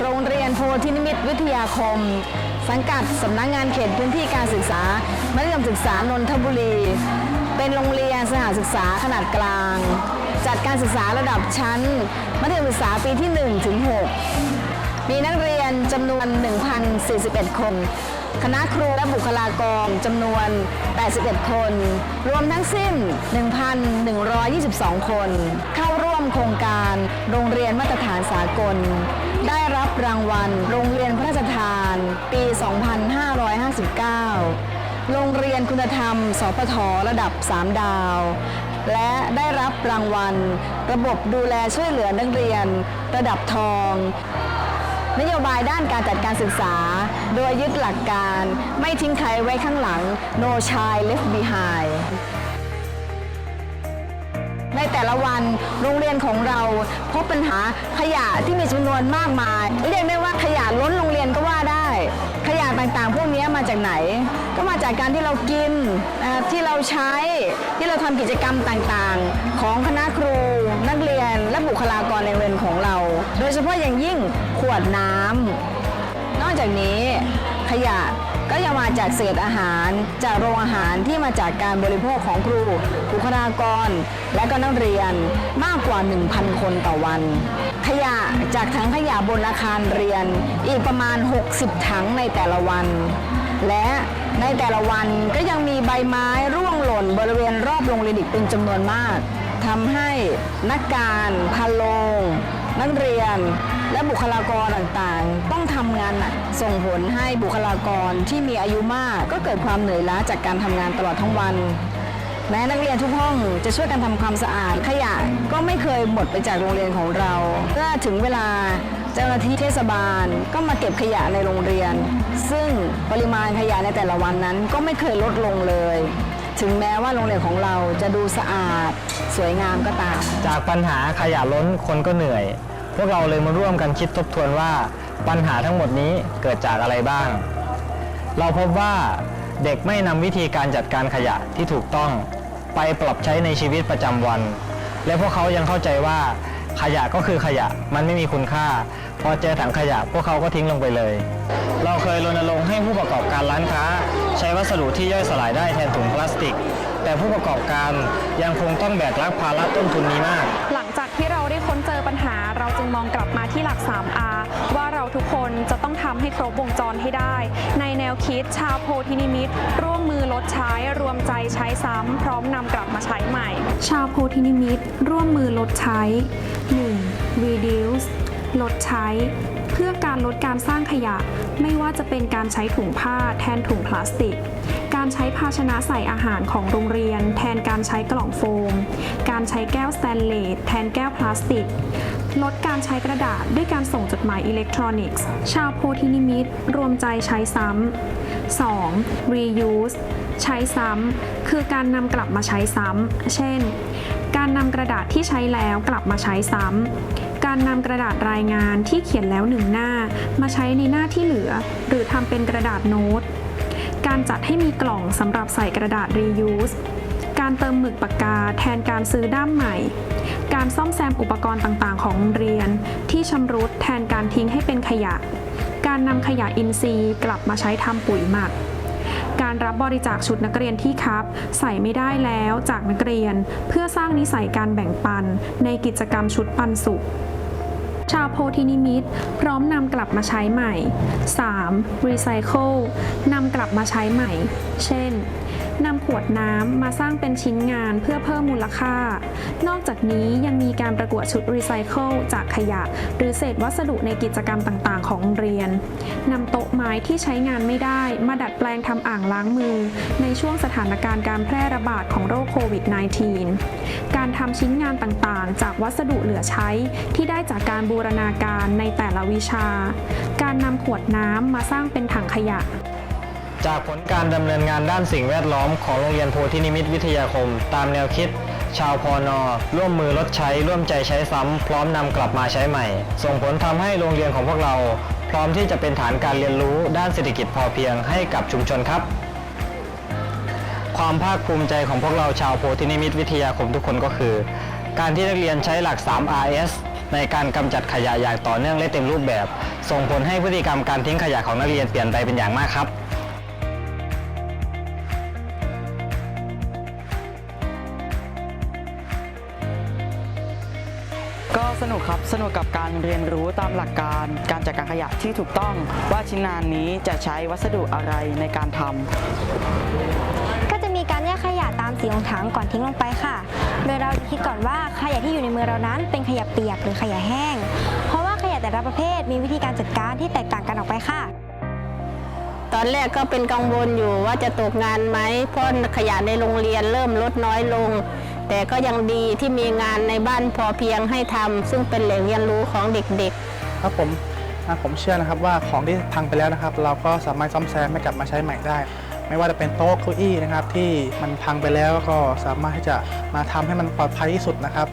โรงเรียนโพธินิมิตวิทยาคม สังกัดสำนักงานเขตพื้นที่การศึกษามัธยมศึกษานนทบุรี เป็นโรงเรียนสถานศึกษาขนาดกลาง จัดการศึกษาระดับชั้น มัธยมศึกษาปีที่1ถึง6มีนักเรียนจำนวน 1,041 คน คณะครูและบุคลากรจำนวน 81 คน รวมทั้งสิ้น 1,122 คน เข้าร่วมโครงการ โรงเรียนมาตรฐานสากล ได้รับรางวัล โรงเรียนพระราชทาน ปี 2559 โรงเรียนคุณธรรมสปทระดับ 3 ดาว และได้รับรางวัล ระบบดูแลช่วยเหลือนักเรียน ระดับทอง นโยบายด้านการจัดการศึกษา โดยยึดหลักการ ไม่ทิ้งใครไว้ข้างหลัง no child left behind แต่ละวันโรงเรียนของเราพบปัญหาขยะที่มีจำนวนมากมายเรียกได้ว่าขยะล้นโรงเรียนก็ว่าได้ ขยะต่างๆ พวกนี้มาจากไหน ก็มาจากการที่เรากินที่เราใช้ที่เราทำกิจกรรมต่างๆ ของคณะครูนักเรียนและบุคลากรในโรงเรียนของเรา โดยเฉพาะอย่างยิ่งขวดน้ำนอกจากนี้ขยะ ก็ยังมาจากเศษอาหาร จากโรงอาหารที่มาจากการบริโภคของครูบุคลากร และก็นักเรียนมากกว่า 1,000 คนต่อวัน ขยะจากถังขยะบนอาคารเรียนอีกประมาณ 60 ถังในแต่ละวัน และในแต่ละวันก็ยังมีใบไม้ร่วงหล่นบริเวณรอบโรงเรียนอีกเป็นจำนวนมากทำให้นักการพาโลงนักเรียนและบุคลากรต่างๆ ต้องทำงานหนักส่งผลให้บุคลากรที่มีอายุมาก ก็เกิดความเหนื่อยล้าจากการทำงานตลอดทั้งวัน แม้นักเรียนทุกห้องจะช่วยกันทำความสะอาดขยะก็ไม่เคยหมดไปจากโรงเรียนของเราเมื่อถึงเวลาเจ้าหน้าที่เทศบาลก็มาเก็บขยะในโรงเรียน ซึ่งปริมาณขยะในแต่ละวันนั้นก็ไม่เคยลดลงเลย ถึงแม้ว่าโรงเรียนของเราจะดูสะอาด สวยงามก็ตาม จากปัญหาขยะล้นคนก็เหนื่อย พวกเราเลยมาร่วมกันคิดทบทวนว่า ปัญหาทั้งหมดนี้เกิดจากอะไรบ้าง เราพบว่าเด็กไม่นำวิธีการจัดการขยะที่ถูกต้องไปปรับใช้ในชีวิตประจำวัน และพวกเขายังเข้าใจว่าขยะก็คือขยะมันไม่มีคุณค่า พอเจอถังขยะพวกเขาก็ทิ้งลงไปเลย เราเคยรณรงค์ให้ผู้ประกอบการร้านค้า ใช้วัสดุที่ย่อยสลายได้แทนถุงพลาสติก แต่ผู้ประกอบการยังคงต้องแบกรับภาระต้นทุนนี้มาก หลังจากที่เราได้ค้นเจอปัญหา เราจึงมองกลับมาที่หลัก 3R ครบวงจรให้ได้ ในแนวคิดชาวโพธินิมิตร่วมมือลดใช้รวมใจใช้ซ้ำ พร้อมนำกลับมาใช้ใหม่ ชาวโพธินิมิตรร่วมมือลดใช้ 1. reduce ลดใช้ เพื่อการลดการสร้างขยะ ไม่ว่าจะเป็นการใช้ถุงผ้าแทนถุงพลาสติกการใช้ภาชนะใส่อาหารของโรงเรียน แทนการใช้กล่องโฟม การใช้แก้วสแตนเลสแทนแก้วพลาสติก ลดการใช้กระดาษด้วยการส่งจดหมายอิเล็กทรอนิกส์ ชาวโพธินิมิตรวมใจใช้ซ้ำ 2. reuse ใช้ซ้ำ คือการนำกลับมาใช้ซ้ำ เช่น การนำกระดาษที่ใช้แล้วกลับมาใช้ซ้ำ การนำกระดาษรายงานที่เขียนแล้วหนึ่งหน้า มาใช้ในหน้าที่เหลือ หรือทำเป็นกระดาษโน้ต การจัดให้มีกล่องสำหรับใส่กระดาษ reuse การเติมหมึกปากกาแทนการซื้อด้ามใหม่ การซ่อมแซมอุปกรณ์ต่างๆ ของโรงเรียน ที่ชำรุดแทนการทิ้งให้เป็นขยะ การนำขยะอินทรีย์กลับมาใช้ทำปุ๋ยหมัก การรับบริจาคชุดนักเรียนที่ครับ ใส่ไม่ได้แล้วจากนักเรียน เพื่อสร้างนิสัยการแบ่งปัน ในกิจกรรมชุดปันสุขชาวโพธินิมิตพร้อมนำกลับมาใช้ใหม่ 3. Recycle นำกลับมาใช้ใหม่ เช่น นำขวดน้ำมาสร้างเป็นชิ้นงานเพื่อเพิ่มมูลค่า นอกจากนี้ยังมีการประกวดชุดรีไซเคิลจากขยะ หรือเศษวัสดุในกิจกรรมต่างๆ ของโรงเรียนนำโต๊ะไม้ที่ใช้งานไม่ได้ มาดัดแปลงทำอ่างล้างมือ ในช่วงสถานการณ์การแพร่ระบาดของโรคโควิด -19 การทำชิ้นงานต่างๆ จากวัสดุเหลือใช้ ที่ได้จากการบูรณาการในแต่ละวิชา การนำขวดน้ำมาสร้างเป็นถังขยะ จากผลการดำเนินงานด้านสิ่งแวดล้อมของโรงเรียนโพธินิมิตวิทยาคม ตามแนวคิด ชาวพอนอร่วมมือลดใช้ร่วมใจใช้ซ้ำพร้อมนำกลับมาใช้ใหม่ ส่งผลทำให้โรงเรียนของพวกเรา พร้อมที่จะเป็นฐานการเรียนรู้ด้านเศรษฐกิจพอเพียงให้กับชุมชนครับ ความภาคภูมิใจของพวกเราชาวโพธินิมิตวิทยาคมทุกคนก็คือ การที่นักเรียนใช้หลัก 3RS ในการกำจัดขยะอย่างต่อเนื่องและเต็มรูปแบบ ส่งผลให้พฤติกรรมการทิ้งขยะของนักเรียนเปลี่ยนไปเป็นอย่างมากครับ ก็สนุกครับ สนุกกับการเรียนรู้ตามหลักการ การจัดการขยะที่ถูกต้อง ว่าชิ้นงานนี้จะใช้วัสดุอะไรในการทำก็จะมีการแยกขยะตามสีของถังก่อนทิ้งลงไปค่ะ โดยเราจะคิดก่อนว่าขยะที่อยู่ในมือเรานั้นเป็นขยะเปียกหรือขยะแห้ง เพราะว่าขยะแต่ละประเภทมีวิธีการจัดการที่แตกต่างกันออกไปค่ะ ตอนแรกก็เป็นกังวลอยู่ว่าจะตกงานไหมเพราะขยะในโรงเรียนเริ่มลดน้อยลง แต่ก็ยังดีที่มีงานในบ้านพอเพียงให้ทำซึ่งเป็นแหล่งเรียนรู้ของเด็กๆ ครับผมผมเชื่อนะครับว่าของที่พังไปแล้วนะครับ เราก็สามารถซ่อมแซมให้กลับมาใช้ใหม่ได้ ไม่ว่าจะเป็นโต๊ะเก้าอี้นะครับ ที่มันพังไปแล้วก็สามารถที่จะมาทำให้มันปลอดภัยที่สุดนะครับ